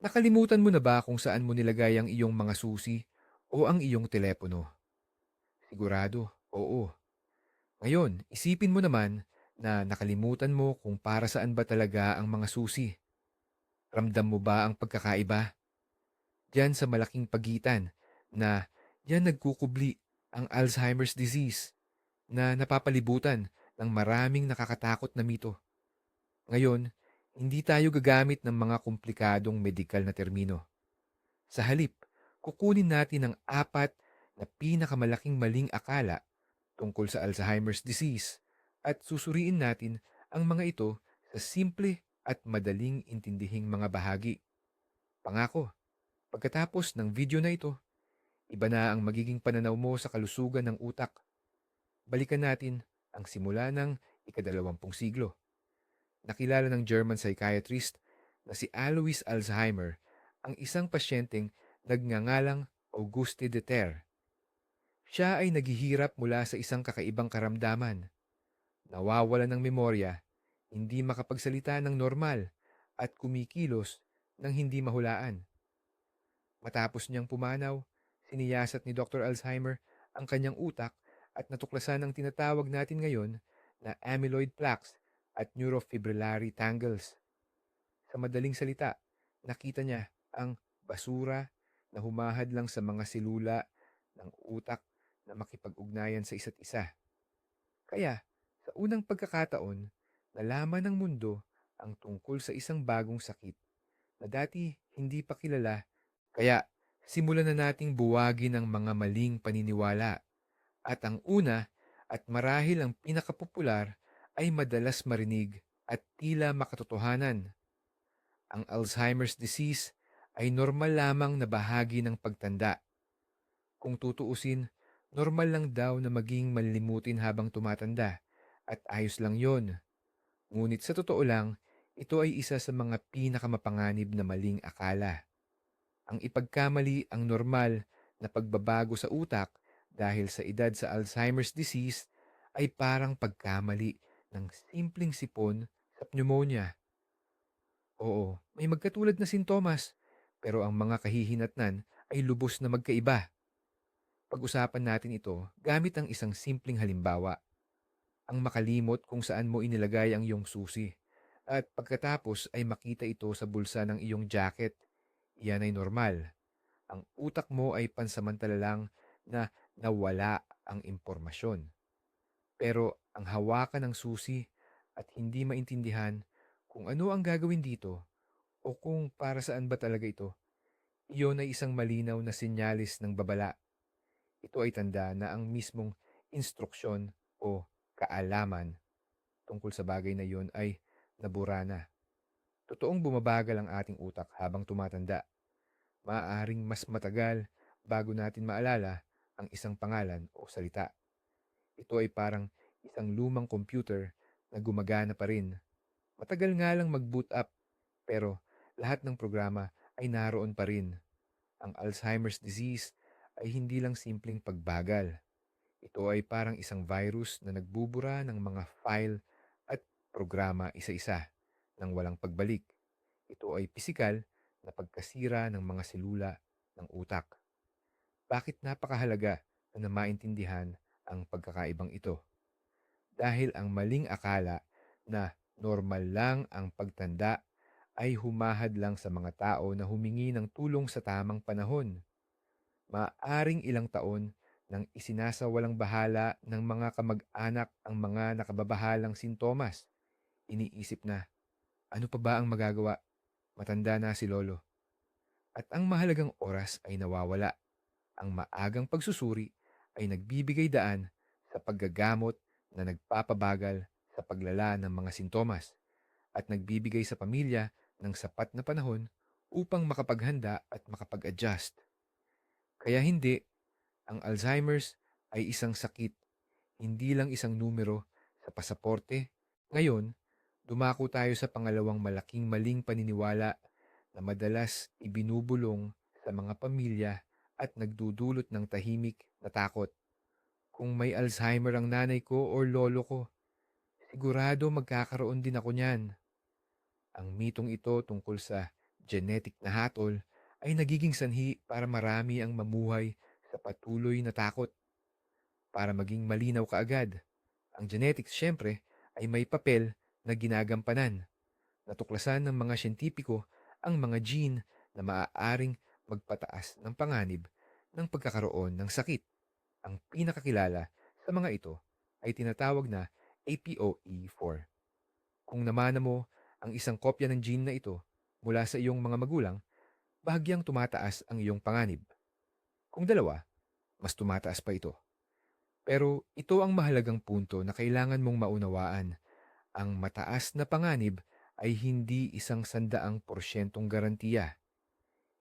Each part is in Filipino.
Nakalimutan mo na ba kung saan mo nilagay ang iyong mga susi o ang iyong telepono? Sigurado, oo. Ngayon, isipin mo naman na nakalimutan mo kung para saan ba talaga ang mga susi. Ramdam mo ba ang pagkakaiba? Diyan sa malaking pagitan na diyan nagkukubli ang Alzheimer's disease na napapalibutan ng maraming nakakatakot na mito. Ngayon, hindi tayo gagamit ng mga komplikadong medikal na termino. Sa halip, kukunin natin ang apat na pinakamalaking maling akala tungkol sa Alzheimer's disease at susuriin natin ang mga ito sa simple at madaling intindihing mga bahagi. Pangako, pagkatapos ng video na ito, iba na ang magiging pananaw mo sa kalusugan ng utak. Balikan natin ang simula ng ikadalawampung siglo. Nakilala ng German psychiatrist na si Alois Alzheimer ang isang pasyenteng nagngangalang Auguste de Terre. Siya ay naghihirap mula sa isang kakaibang karamdaman. Nawawala ng memorya, hindi makapagsalita ng normal, at kumikilos ng hindi mahulaan. Matapos niyang pumanaw, siniyasat ni Dr. Alzheimer ang kanyang utak at natuklasan ang tinatawag natin ngayon na amyloid plaques at neurofibrillary tangles. Sa madaling salita, nakita niya ang basura na humahad lang sa mga selula ng utak na makipag-ugnayan sa isa't isa. Kaya, sa unang pagkakataon, nalaman ng mundo ang tungkol sa isang bagong sakit na dati hindi pa kilala. Kaya, simulan na nating buwagin ang mga maling paniniwala. At ang una at marahil ang pinakapopular ay madalas marinig at tila makatotohanan. Ang Alzheimer's disease ay normal lamang na bahagi ng pagtanda. Kung tutuusin, normal lang daw na maging malilimutin habang tumatanda at ayos lang yon. Ngunit sa totoo lang, ito ay isa sa mga pinakamapanganib na maling akala. Ang ipagkamali ang normal na pagbabago sa utak dahil sa edad sa Alzheimer's disease ay parang pagkamali ng simpleng sipon sa pneumonia. Oo, may magkatulad na sintomas, pero ang mga kahihinatnan ay lubos na magkaiba. Pag-usapan natin ito gamit ang isang simpleng halimbawa. Ang makalimot kung saan mo inilagay ang iyong susi. At pagkatapos ay makita ito sa bulsa ng iyong jacket. Iyan ay normal. Ang utak mo ay pansamantala lang na nawala ang impormasyon. Pero ang hawakan ng susi at hindi maintindihan kung ano ang gagawin dito o kung para saan ba talaga ito, iyon ay isang malinaw na sinyalis ng babala. Ito ay tanda na ang mismong instruksyon o kaalaman tungkol sa bagay na iyon ay nabura na. Totoong bumabagal ang ating utak habang tumatanda. Maaaring mas matagal bago natin maalala ang isang pangalan o salita. Ito ay parang isang lumang computer na gumagana pa rin. Matagal nga lang mag-boot up, pero lahat ng programa ay naroon pa rin. Ang Alzheimer's disease ay hindi lang simpleng pagbagal. Ito ay parang isang virus na nagbubura ng mga file at programa isa-isa nang walang pagbalik. Ito ay pisikal na pagkasira ng mga selula ng utak. Bakit napakahalaga na maintindihan ang pagkakaibang ito? Dahil ang maling akala na normal lang ang pagtanda ay humahad lang sa mga tao na humingi ng tulong sa tamang panahon. Maaring ilang taon nang isinasawalang bahala ng mga kamag-anak ang mga nakababahalang sintomas. Iniisip na, ano pa ba ang magagawa? Matanda na si Lolo. At ang mahalagang oras ay nawawala. Ang maagang pagsusuri ay nagbibigay daan sa paggagamot na nagpapabagal sa paglala ng mga sintomas at nagbibigay sa pamilya ng sapat na panahon upang makapaghanda at makapag-adjust. Kaya hindi, ang Alzheimer's ay isang sakit, hindi lang isang numero sa pasaporte. Ngayon, dumako tayo sa pangalawang malaking maling paniniwala na madalas ibinubulong sa mga pamilya at nagdudulot ng tahimik na takot. Kung may Alzheimer ang nanay ko o lolo ko, sigurado magkakaroon din ako niyan. Ang mitong ito tungkol sa genetic na hatol ay nagiging sanhi para marami ang mamuhay sa patuloy na takot. Para maging malinaw kaagad, ang genetics syempre ay may papel na ginagampanan. Natuklasan ng mga siyentipiko ang mga gene na maaaring magpataas ng panganib ng pagkakaroon ng sakit. Ang pinakakilala sa mga ito ay tinatawag na APOE4. Kung namana mo ang isang kopya ng gene na ito mula sa iyong mga magulang, bahagyang tumataas ang iyong panganib. Kung dalawa, mas tumataas pa ito. Pero ito ang mahalagang punto na kailangan mong maunawaan. Ang mataas na panganib ay hindi isang sandaang porsyentong garantiya.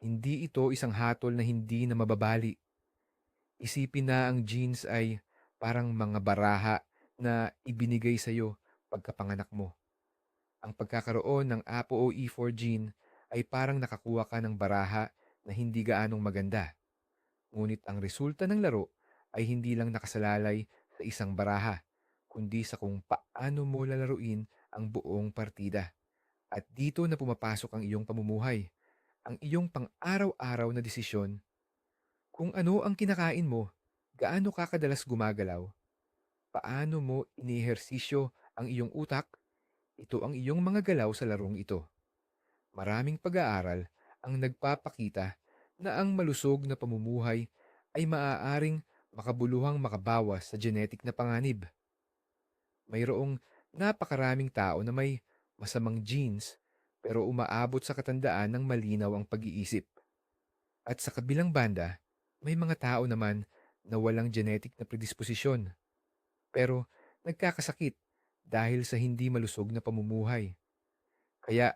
Hindi ito isang hatol na hindi na mababali. Isipin na ang genes ay parang mga baraha na ibinigay sa iyo pagkapanganak mo. Ang pagkakaroon ng ApoE4 gene ay parang nakakuha ka ng baraha na hindi gaanong maganda. Ngunit ang resulta ng laro ay hindi lang nakasalalay sa isang baraha, kundi sa kung paano mo lalaruin ang buong partida. At dito na pumapasok ang iyong pamumuhay, ang iyong pang-araw-araw na desisyon. Kung ano ang kinakain mo, gaano ka kadalas gumagalaw, paano mo inihersisyo ang iyong utak, ito ang iyong mga galaw sa larong ito. Maraming pag-aaral ang nagpapakita na ang malusog na pamumuhay ay maaaring makabuluhang makabawas sa genetic na panganib. Mayroong napakaraming tao na may masamang genes pero umaabot sa katandaan ng malinaw ang pag-iisip. At sa kabilang banda, may mga tao naman na walang genetic na predisposisyon pero nagkakasakit dahil sa hindi malusog na pamumuhay. Kaya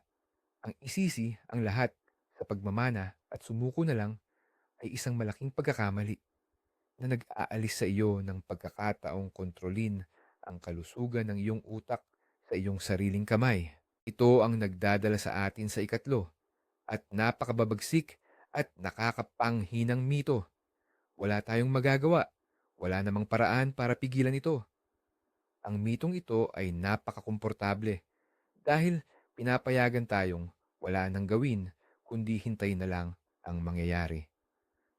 ang isisi ang lahat sa pagmamana at sumuko na lang ay isang malaking pagkakamali na nag-aalis sa iyo ng pagkakataong kontrolin ang kalusugan ng iyong utak sa iyong sariling kamay. Ito ang nagdadala sa atin sa ikatlo at napakababagsik at nakakapanghinang mito. Wala tayong magagawa. Wala namang paraan para pigilan ito. Ang mitong ito ay napakakomportable dahil pinapayagan tayong wala nang gawin kundi hintayin na lang ang mangyayari.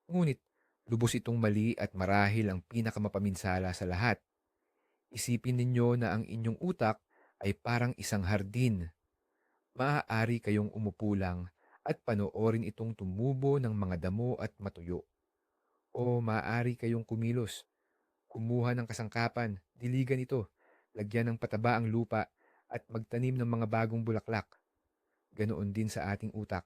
Ngunit lubos itong mali at marahil ang pinakamapaminsala sa lahat. Isipin ninyo na ang inyong utak ay parang isang hardin. Maaari kayong umupo lang at panoorin itong tumubo ng mga damo at matuyo. O maaari kayong kumilos, kumuha ng kasangkapan, diligan ito, lagyan ng pataba ang lupa at magtanim ng mga bagong bulaklak. Ganoon din sa ating utak.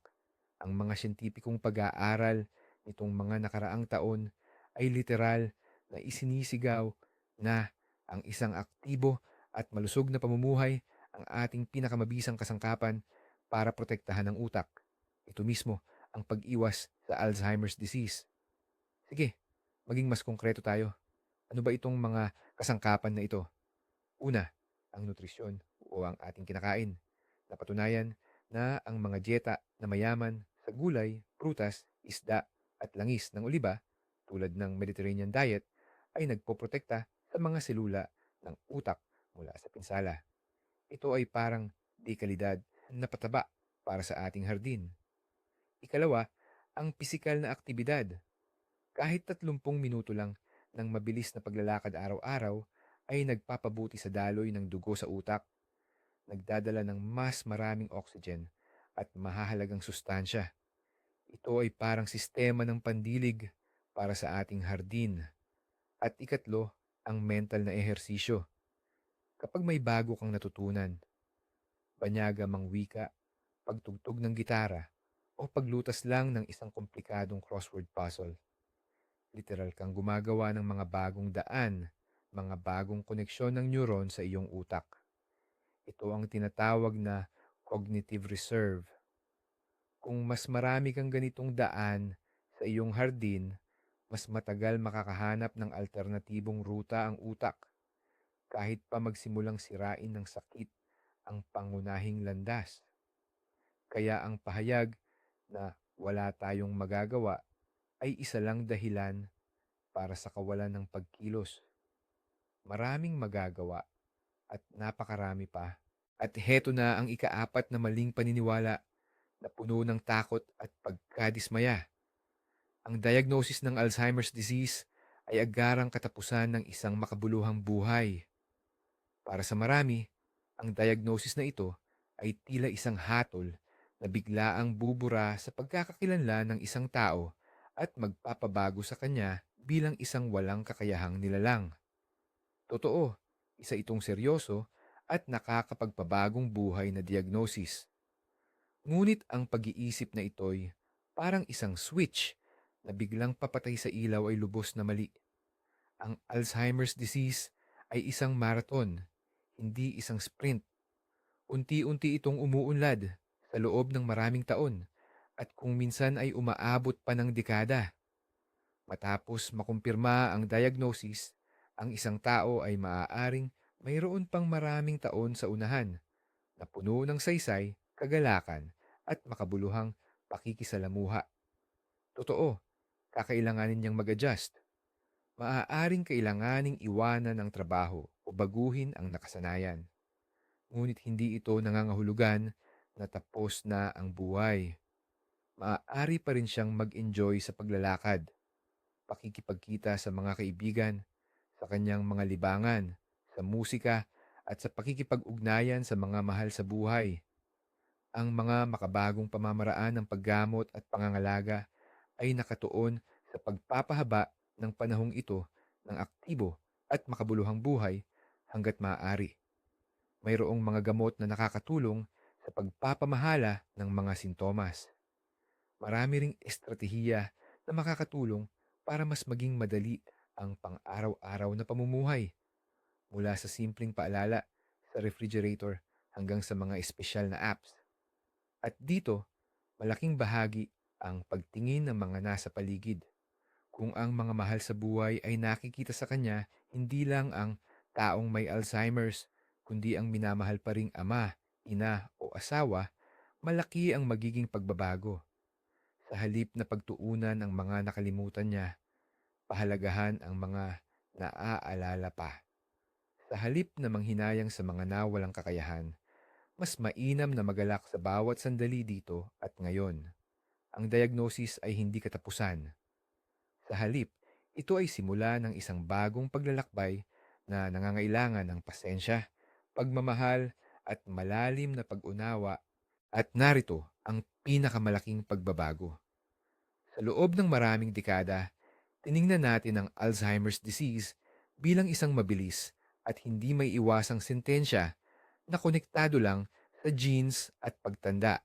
Ang mga siyentipikong pag-aaral nitong mga nakaraang taon ay literal na isinisigaw na ang isang aktibo at malusog na pamumuhay ang ating pinakamabisang kasangkapan para protektahan ang utak. Ito mismo ang pag-iwas sa Alzheimer's disease. Sige, maging mas konkreto tayo. Ano ba itong mga kasangkapan na ito? Una, ang nutrisyon o ang ating kinakain. Napatunayan na ang mga dieta na mayaman sa gulay, prutas, isda at langis ng oliba tulad ng Mediterranean diet ay nagpoprotekta sa mga selula ng utak mula sa pinsala. Ito ay parang dekalidad na pataba para sa ating hardin. Ikalawa, ang pisikal na aktibidad. Kahit 30 minuto lang ng mabilis na paglalakad araw-araw ay nagpapabuti sa daloy ng dugo sa utak, nagdadala ng mas maraming oxygen at mahahalagang sustansya. Ito ay parang sistema ng pandilig para sa ating hardin. At ikatlo, ang mental na ehersisyo. Kapag may bago kang natutunan, banyaga mang wika, pagtugtog ng gitara, o paglutas lang ng isang komplikadong crossword puzzle. Literal kang gumagawa ng mga bagong daan, mga bagong koneksyon ng neuron sa iyong utak. Ito ang tinatawag na cognitive reserve. Kung mas marami kang ganitong daan sa iyong hardin, mas matagal makakahanap ng alternatibong ruta ang utak kahit pa magsimulang sirain ng sakit ang pangunahing landas. Kaya ang pahayag na wala tayong magagawa ay isa lang dahilan para sa kawalan ng pagkilos. Maraming magagawa at napakarami pa. At heto na ang ikaapat na maling paniniwala na puno ng takot at pagkadismaya. Ang diagnosis ng Alzheimer's disease ay agarang katapusan ng isang makabuluhang buhay. Para sa marami, ang diagnosis na ito ay tila isang hatol na biglaang bubura sa pagkakakilanlan ng isang tao at magpapabago sa kanya bilang isang walang kakayahang nilalang. Totoo, isa itong seryoso at nakakapagpabagong buhay na diagnosis. Ngunit ang pag-iisip na ito'y parang isang switch na biglang papatay sa ilaw ay lubos na mali. Ang Alzheimer's disease ay isang marathon, hindi isang sprint. Unti-unti itong umuunlad sa loob ng maraming taon at kung minsan ay umaabot pa ng dekada. Matapos makumpirma ang diagnosis, ang isang tao ay maaaring mayroon pang maraming taon sa unahan na puno ng saysay, kagalakan at makabuluhang pakikisalamuha. Totoo, kakailanganin niyang mag-adjust. Maaaring kailanganing iwanan ang trabaho o baguhin ang nakasanayan. Ngunit hindi ito nangangahulugan na tapos na ang buhay. Maaari pa rin siyang mag-enjoy sa paglalakad, pakikipagkita sa mga kaibigan, sa kanyang mga libangan, sa musika, at sa pakikipag-ugnayan sa mga mahal sa buhay. Ang mga makabagong pamamaraan ng paggamot at pangangalaga ay nakatuon sa pagpapahaba ng panahong ito ng aktibo at makabuluhang buhay hanggat maaari. Mayroong mga gamot na nakakatulong sa pagpapamahala ng mga sintomas. Marami ring estratehiya na makakatulong para mas maging madali ang pang-araw-araw na pamumuhay. Mula sa simpleng paalala sa refrigerator hanggang sa mga espesyal na apps. At dito, malaking bahagi ang pagtingin ng mga nasa paligid. Kung ang mga mahal sa buhay ay nakikita sa kanya, hindi lang ang taong may Alzheimer's, kundi ang minamahal pa ring ama, ina o asawa, malaki ang magiging pagbabago. Sa halip na pagtuunan ang mga nakalimutan niya, pahalagahan ang mga naaalala pa. Sa halip na manghinayang sa mga nawalang kakayahan, mas mainam na magalak sa bawat sandali dito at ngayon. Ang diagnosis ay hindi katapusan. Sa halip, ito ay simula ng isang bagong paglalakbay na nangangailangan ng pasensya, pagmamahal at malalim na pag-unawa at narito ang pinakamalaking pagbabago. Sa loob ng maraming dekada, tiningnan natin ang Alzheimer's disease bilang isang mabilis at hindi may iwasang sentensya na konektado lang sa genes at pagtanda.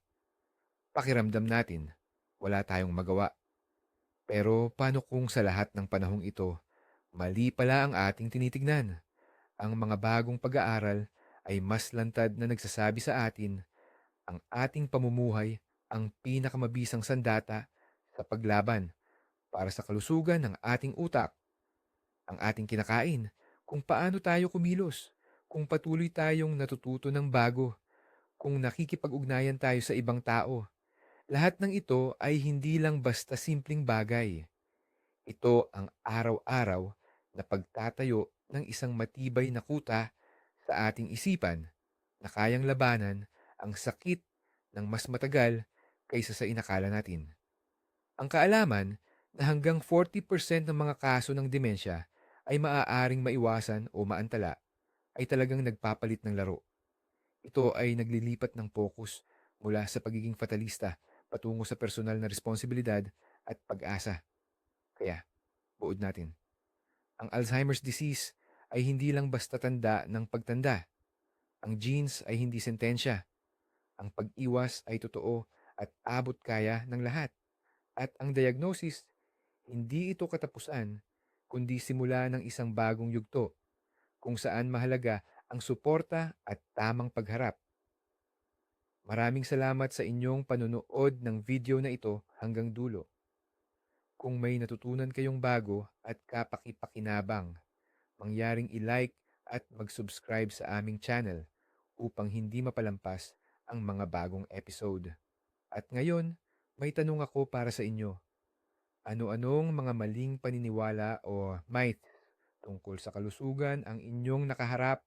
Pakiramdam natin, wala tayong magawa. Pero paano kung sa lahat ng panahong ito, mali pala ang ating tinitignan? Ang mga bagong pag-aaral ay mas lantad na nagsasabi sa atin, ang ating pamumuhay ang pinakamabisang sandata sa paglaban para sa kalusugan ng ating utak, ang ating kinakain, kung paano tayo kumilos, kung patuloy tayong natututo ng bago, kung nakikipag-ugnayan tayo sa ibang tao. Lahat ng ito ay hindi lang basta simpleng bagay. Ito ang araw-araw na pagtatayo ng isang matibay na kuta sa ating isipan na kayang labanan ang sakit ng mas matagal kaysa sa inakala natin. Ang kaalaman na hanggang 40% ng mga kaso ng demensya ay maaaring maiwasan o maantala ay talagang nagpapalit ng laro. Ito ay naglilipat ng focus mula sa pagiging fatalista patungo sa personal na responsibilidad at pag-asa. Kaya, buod natin. Ang Alzheimer's disease ay hindi lang basta tanda ng pagtanda. Ang genes ay hindi sentensya. Ang pag-iwas ay totoo at abot kaya ng lahat. At ang diagnosis, hindi ito katapusan kundi simula ng isang bagong yugto, kung saan mahalaga ang suporta at tamang pagharap. Maraming salamat sa inyong panunood ng video na ito hanggang dulo. Kung may natutunan kayong bago at kapakipakinabang, mangyaring i-like at mag-subscribe sa aming channel upang hindi mapalampas ang mga bagong episode. At ngayon, may tanong ako para sa inyo. Ano-anong mga maling paniniwala o myth tungkol sa kalusugan ang inyong nakaharap?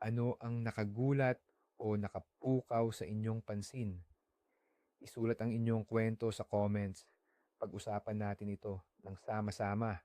Ano ang nakagulat o nakapukaw sa inyong pansin? Isulat ang inyong kwento sa comments. Pag-usapan natin ito ng sama-sama